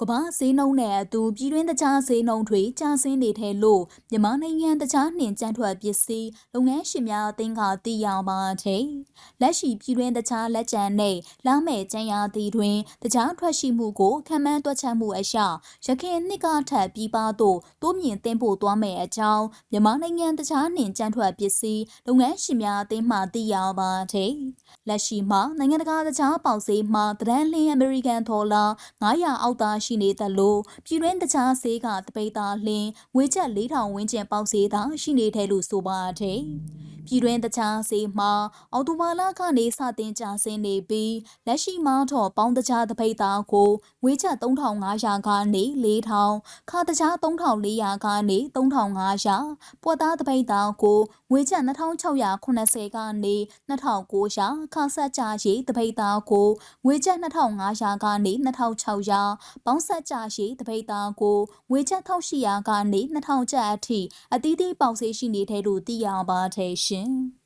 ကမ္ဘာဈေးနှုန်းနဲ့အတူပြည်တွင်းတခြားဈေးနှုန်းတွေကျဆင်းနေတယ်လို့မြန်မာနိုင်ငံတခြားနှင်ကျန်းထွက်ပစ္စည်းလုပ်ငန်းရှင်များအသင်းကသိရပါတယ်။လက်ရှိပြည်တွင်းတခြားလက်ကျန်နဲ့လာမဲ့ကျန်းရာသီတွင်တခြားထွက်ရှိမှုကိုခံမှန်းတွက်ချက်မှုအရရခိုင်နှစ်ကထပ်ပြီးပါသို့တိုးမြင့်တင်ပို့သွားမယ်အကြောင်းမြန်မာနိုင်ငံတခြားနှင်ကျန်းထွက်ပစ္စည်းလုပ်ငန်းရှင်များအသင်းမှသိရပါတယ်။လက်ရှိမှာနိုင်ငံတကာတခြားပေါက်ဈေးမှာတရန်လင်းအမေရိကန်ဒေါ်လာ900အောက်သားရှိနေသလိုပြည်တွင်းတခြားဈေးကတပိတ်သားလင်းငွေကျပ်4000ဝန်းကျင်ပေါက်ဈေးသာရှိနေတယ်လို့ဆိုပါတယ်။ ပြည်တွင်းတခြားဈေးမှာအော်တိုဘာလကနေစတင်ကျဆင်းနေပြီးလက်ရှိမှာတော့ပေါင်းတခြားတပိတ်သားကိုငွေကျပ်3500ကနေ4000ခါတခြား3400ကနေ3500ပွက်သားတပိတ်သားကိုငွေကျပ်2680ကနေ2900ခါဆက်ကြရေးတပိတ်သားကိုငွေကျပ်2500ကနေ2600ပေါင်းဆက်ကြရေးတပိတ်သားကိုငွေကျပ်1800ကနေ2000ကျပ်အထိအသီးသီးပေါက်ဈေးရှိနေတဲ့လို့သိရပါတယ်ရှင်။